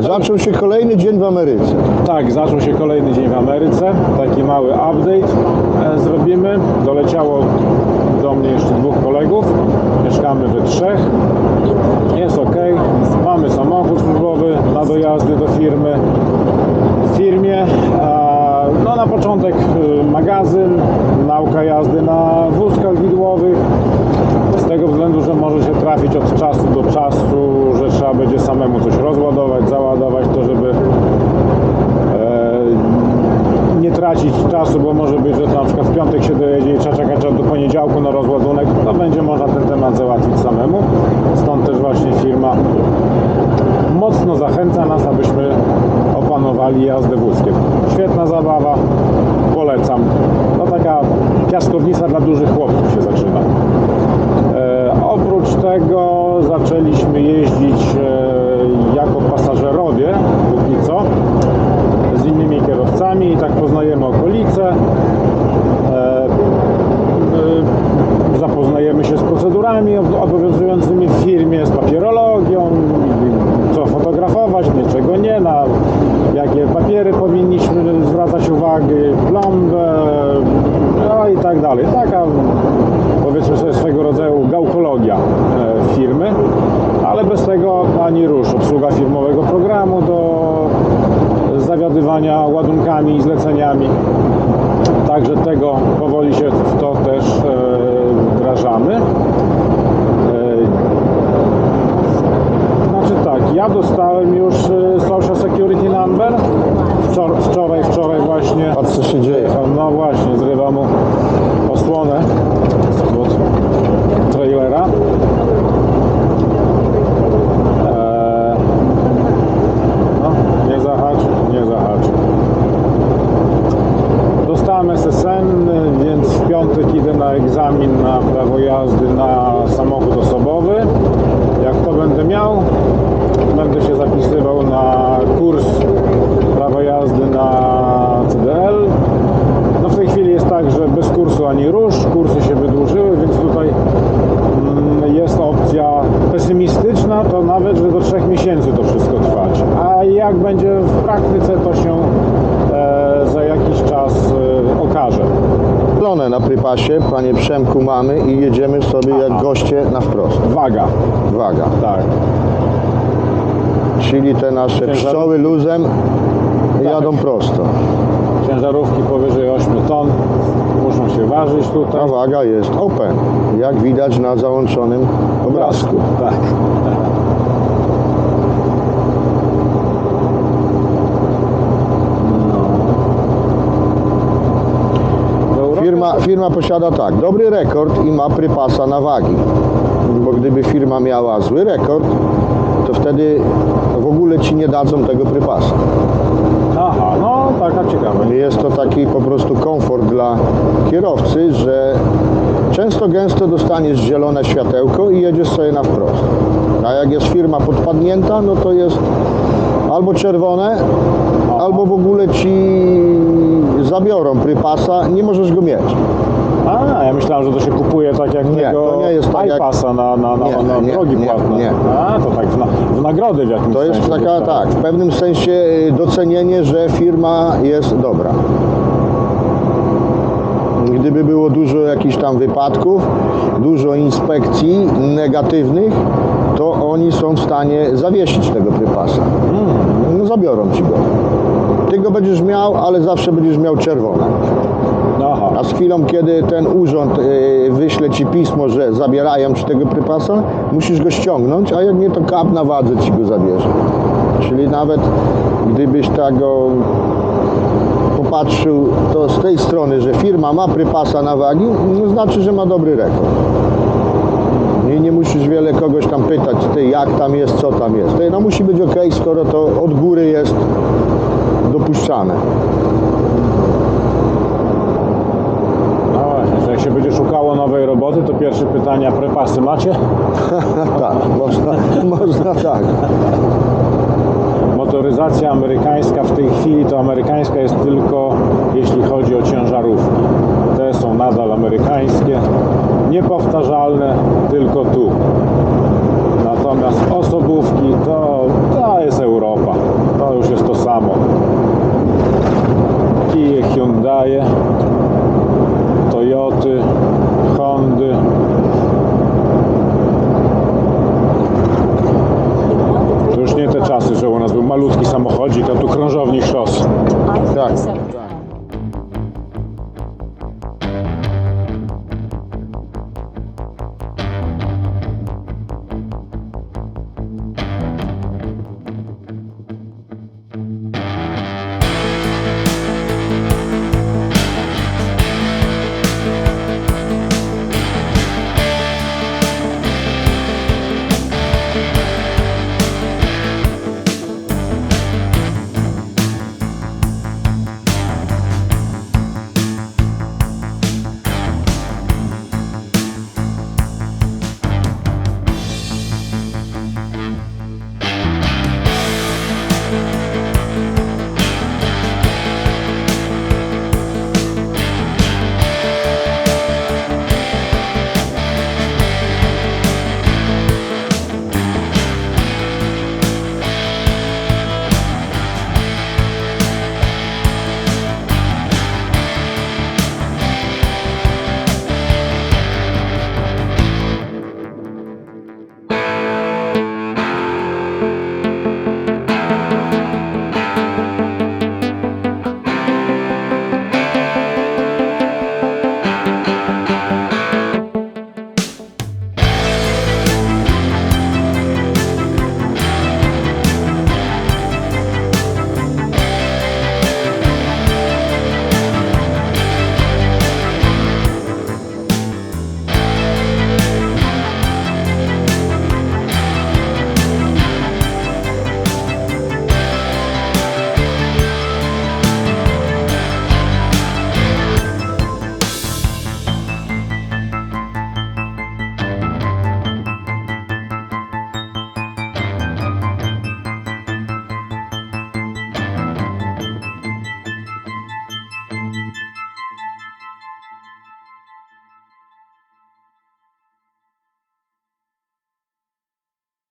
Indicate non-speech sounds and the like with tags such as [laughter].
Zaczął się kolejny dzień w Ameryce. Tak, zaczął się kolejny dzień w Ameryce. Taki mały update e, zrobimy. Doleciało do mnie jeszcze dwóch kolegów. Mieszkamy we trzech. Jest ok. Mamy samochód służbowy na dojazdy do firmy. W firmie no na początek e, magazyn, nauka jazdy na wózkach widłowych. Z tego względu, że może się trafić od czasu do czasu, że trzeba będzie samemu coś rozładować, załadować, to żeby e, nie tracić czasu, bo może być, że na przykład w piątek się dojedzie i trzeba czekać do poniedziałku na rozładunek, to będzie można ten temat załatwić samemu. Stąd też właśnie firma mocno zachęca nas, abyśmy opanowali jazdę wózkiem. Świetna zabawa, polecam. No taka piaskownica dla dużych chłopców się zaczyna. E, oprócz tego zaczęliśmy jeździć e, jako pasażerowie póki co z innymi kierowcami i tak poznajemy okolice. E, e, zapoznajemy się z procedurami ob- obowiązującymi w firmie, z papierologią, co fotografować, czego nie, na jakie papiery powinniśmy zwracać uwagę, plombę, no i tak dalej. Taka powiedzmy sobie swego rodzaju gałkologia e, firmy, ale bez tego ani rusz. Obsługa firmowego programu do zawiadywania ładunkami i zleceniami. Także tego powoli się w to też e, wdrażamy. E, Znaczy tak, ja dostałem już e, Social Security Number wczor- wczoraj, wczoraj właśnie. Patrz co się dzieje. No właśnie, zrywa mu osłonę od trailera. Eee, no, nie zahaczył, nie zahaczył. Dostałem SSN, więc w piątek idę na egzamin na prawo jazdy na samochód osobowy. Jak to będę miał, będę się zapisywał na kurs prawa jazdy na CDL. No w tej chwili jest tak, że bez kursu ani rusz, kursy się wydłużyły, więc tutaj mm, jest opcja pesymistyczna, to nawet, że do trzech miesięcy to wszystko trwać. A jak będzie w praktyce, to się e, za jakiś czas e, okaże. Na prypasie, panie Przemku, mamy i jedziemy sobie jak goście na wprost. Waga, Waga. tak. Czyli te nasze Ciężarówki. pszczoły luzem jadą prosto. Ciężarówki powyżej 8 ton muszą się ważyć tutaj. Ta waga jest open, jak widać na załączonym obrazku. Tak. No. Firma, firma posiada tak, dobry rekord i ma prypasa na wagi. Bo gdyby firma miała zły rekord, to wtedy w ogóle ci nie dadzą tego prypasa. Aha, no taka ciekawa. Jest to taki po prostu komfort dla kierowcy, że często gęsto dostaniesz zielone światełko i jedziesz sobie na wprost. A jak jest firma podpadnięta, no to jest albo czerwone, albo w ogóle ci zabiorą prypasa, nie możesz go mieć. A, ja myślałem, że to się kupuje tak jak Nie, tego to nie jest tak jak- na, na, na, Nie, na nie, drogi nie, płatne. nie. A, to tak w, na, w nagrody w jakimś To jest sensie taka, tak, w pewnym sensie y, docenienie, że firma jest dobra. Gdyby było dużo jakichś tam wypadków, dużo inspekcji negatywnych, to oni są w stanie zawiesić tego prypasa. No zabiorą ci go. Ty go będziesz miał, ale zawsze będziesz miał czerwone. Aha, A z chwilą, kiedy ten urząd y, wyśle ci pismo, że zabierają ci tego prypasa, musisz go ściągnąć, a jak nie, to kap na wadze ci go zabierze. Czyli nawet gdybyś tak go popatrzył to z tej strony, że firma ma prypasa na wagi, no znaczy, że ma dobry rekord. I nie musisz wiele kogoś tam pytać, ty jak tam jest, co tam jest. Ty, no musi być ok, skoro to od góry jest dopuszczane. no właśnie, że jak się będzie szukało nowej roboty, to pierwsze pytania, prepasy macie? [laughs] tak, można, [laughs] można tak. Motoryzacja amerykańska w tej chwili to amerykańska jest tylko jeśli chodzi o ciężarówki. Te są nadal amerykańskie, niepowtarzalne tylko tu. Natomiast osobówki to, to jest Europa. Audi, Hyundai, Toyoty.